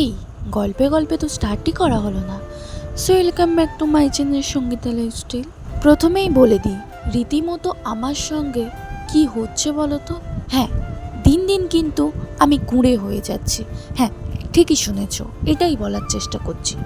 এই, গল্পে গল্পে তো স্টার্টই করা হলো না। So welcome back to my channel Sangeeta lifestyle প্রথমেই বলে দিই, রীতিমতো আমার সঙ্গে কি হচ্ছে বলো তো? হ্যাঁ দিন দিন কিন্তু আমি কুঁড়ে হয়ে যাচ্ছি। হ্যাঁ ঠিকই শুনেছ, এটাই বলার চেষ্টা করছি।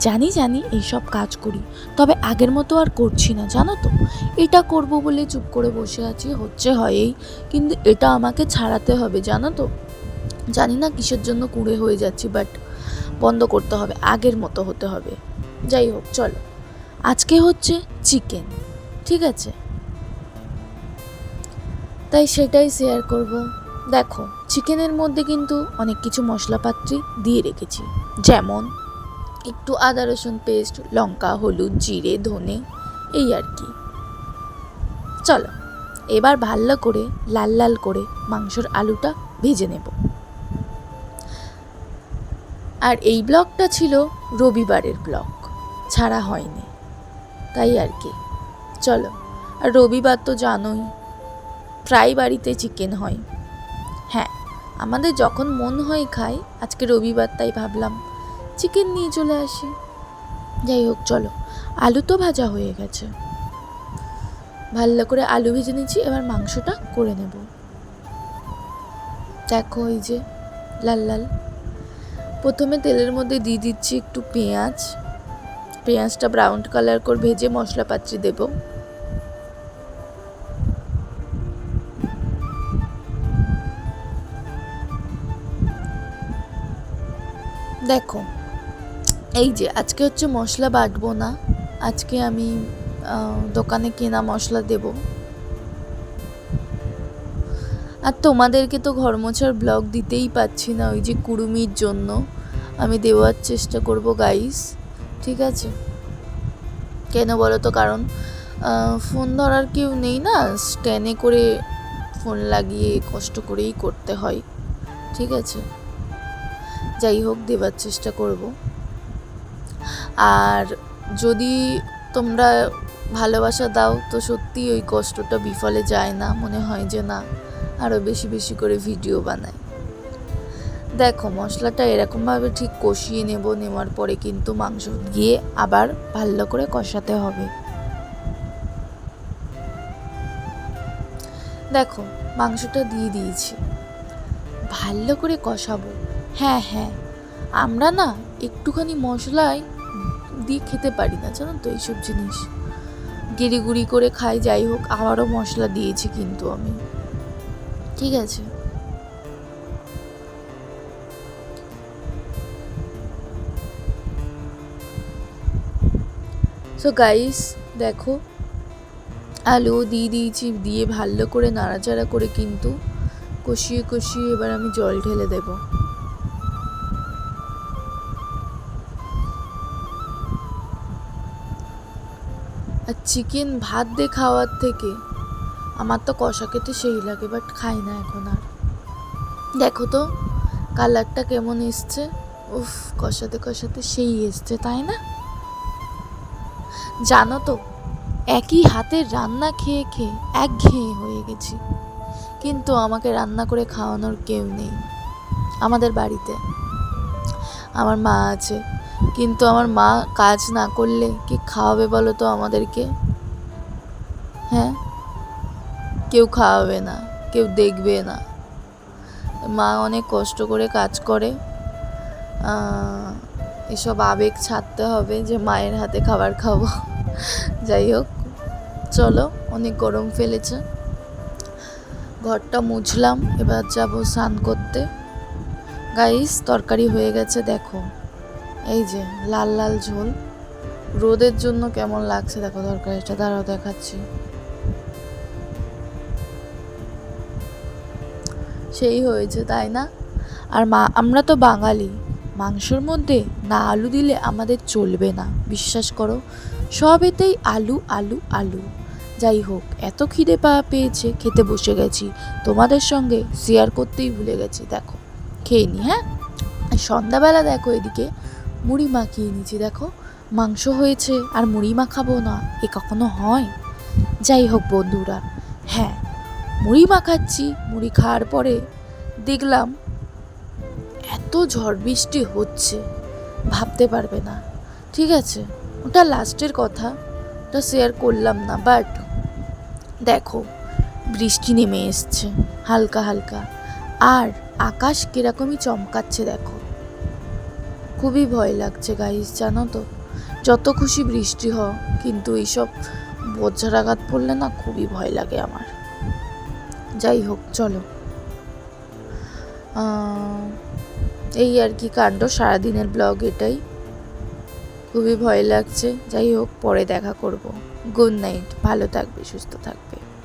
জানি জানি এইসব কাজ করি, তবে আগের মতো আর করছি না, জানো তো? এটা করব বলে চুপ করে বসে আছি, হচ্ছে হয়েই, কিন্তু এটা আমাকে ছাড়াতে হবে, জানো তো? জানি না কিসের জন্য কুঁড়ে হয়ে যাচ্ছি বাট বন্ধ করতে হবে, আগের মতো হতে হবে। যাই হোক, চলো। আজকে হচ্ছে চিকেন, ঠিক আছে? তাই সেটাই শেয়ার করব। দেখো, চিকেনের মধ্যে কিন্তু অনেক কিছু মশলাপাত্রি দিয়ে রেখেছি, যেমন একটু আদা, রসুন পেস্ট লঙ্কা, হলুদ, জিরে, ধনে, এই আর কি। চলো, এবার ভালো করে, লাল লাল করে মাংসর আলুটা ভেজে নেব। আর এই ব্লগটা ছিল রবিবারের ব্লগ ছাড়া হয়নি। তাই আর কি। চলো, আর রবিবার তো জানোই, প্রায় বাড়িতে চিকেন হয়। হ্যাঁ আমাদের যখন মন হয় খাই, আজকে রবিবার তাই ভাবলাম চিকেন নিয়ে চলে আসি। যাই হোক, চলো। আলু তো ভাজা হয়ে গেছে। ভালো করে আলু ভেজে নিচ্ছি, এবার মাংসটা করে নেব। দেখো, এই যে লাল লাল। প্রথমে তেলের মধ্যে দিয়ে দিচ্ছি একটু পেঁয়াজ। পেঁয়াজটা ব্রাউন কালার করে ভেজে মশলাপাত্রি দেব। দেখো এই যে, আজকে হচ্ছে মশলা বাটবো না। আজকে আমি দোকানে কেনা মশলা দেব। আর তোমাদেরকে তো ঘর মোছার ব্লগ দিতেই পাচ্ছি না, ওই যে কুড়ুমির জন্য। আমি দেওয়ার চেষ্টা করব গাইস ঠিক আছে? কেন বলো তো? কারণ ফোন ধরার কেউ নেই না স্ট্যান্ডে করে ফোন লাগিয়ে কষ্ট করেই করতে হয়। ঠিক আছে? যাই হোক, দেবার চেষ্টা করব। আর যদি তোমরা ভালোবাসা দাও, তো সত্যি ওই কষ্টটা বিফলে যায় না, মনে হয় যে না আরও বেশি বেশি করে ভিডিও বানাই দেখো, মশলাটা এরকমভাবে ঠিক কষিয়ে নেব, নেওয়ার পরে কিন্তু মাংস গিয়ে আবার ভালো করে কষাতে হবে। দেখো, মাংসটা দিয়ে দিয়েছি। ভালো করে কষাবো। হ্যাঁ হ্যাঁ আমরা না একটুখানি মশলায় দিয়ে খেতে পারি না, জানো তো এইসব জিনিস। গিরি গুড়ি করে খাই, যাই হোক আবারও মশলা দিয়েছি কিন্তু আমি। ঠিক আছে। সো গাইস দেখো, আলু দিয়ে দিয়েছি, দিয়ে ভালো করে নাড়াচাড়া করে কিন্তু কষিয়ে কষিয়ে এবার আমি জল ঢেলে দেব। আর চিকেন ভাত দিয়ে খাওয়ার থেকে আমার তো কষা খেতে সেই লাগে বাট খাই না এখন আর। দেখো তো, কালারটা কেমন এসছে? উফ, কষাতে কষাতে সেই এসছে, তাই না? জানো তো, একই হাতের রান্না খেয়ে খেয়ে একঘেয়ে হয়ে গেছি। কিন্তু আমাকে রান্না করে খাওয়ানোর কেউ নেই আমাদের বাড়িতে। আমার মা আছে কিন্তু আমার মা কাজ না করলে কি খাওয়াবে বলো তো আমাদেরকে? হ্যাঁ? কেউ খাওয়াবে না, কেউ দেখবে না। মা অনেক কষ্ট করে কাজ করে। এসব আবেগ ছাড়তে হবে যে মায়ের হাতে খাবার খাব। যাই হোক, চলো, অনেক গরম ফেলেছে। ঘরটা মুছলাম, এবার যাব স্নান করতে। গাইস, তরকারি হয়ে গেছে, দেখো। এই যে, লাল লাল ঝোল। রোদের জন্য কেমন লাগছে? দেখো তরকারিটা দাঁড়াও, দেখাচ্ছি। সেই হয়েছে, তাই না? আর মা, আমরা তো বাঙালি। মাংসর মধ্যে না আলু দিলে আমাদের চলবে না, বিশ্বাস করো। সবেতেই আলু আলু আলু। যাই হোক, এত খিদে পাওয়া পেয়েছে, খেতে বসে গেছি। তোমাদের সঙ্গে শেয়ার করতেই ভুলে গেছি, দেখো। খেয়ে নি হ্যাঁ? সন্ধ্যাবেলা দেখো এদিকে। মুড়ি মাখিয়ে নিয়েছি দেখো, মাংস হয়েছে আর মুড়ি মাখাবো না, এ কখনো হয়? যাই হোক বন্ধুরা হ্যাঁ মুড়ি মাখাচ্ছি, মুড়ি খাওয়ার পরে দেখলাম এত ঝড় বৃষ্টি হচ্ছে, ভাবতে পারবে না, ঠিক আছে? ওটা লাস্টের কথা, ওটা শেয়ার করলাম না বাট দেখো, বৃষ্টি নেমে এসছে, হালকা হালকা, আর আকাশ কীরকমই চমকাচ্ছে দেখো। খুবই ভয় লাগছে গাইস জানো তো। যত খুশি বৃষ্টি হ কিন্তু এইসব বজ্রাঘাত পড়লে না খুবই ভয় লাগে আমার। যাই হোক, চলো। এই আর কি কাণ্ড, সারাদিনের ব্লগ এটাই। খুবই ভয় লাগছে। যাই হোক, পরে দেখা করব। গুড নাইট ভালো থাকবে, সুস্থ থাকবে।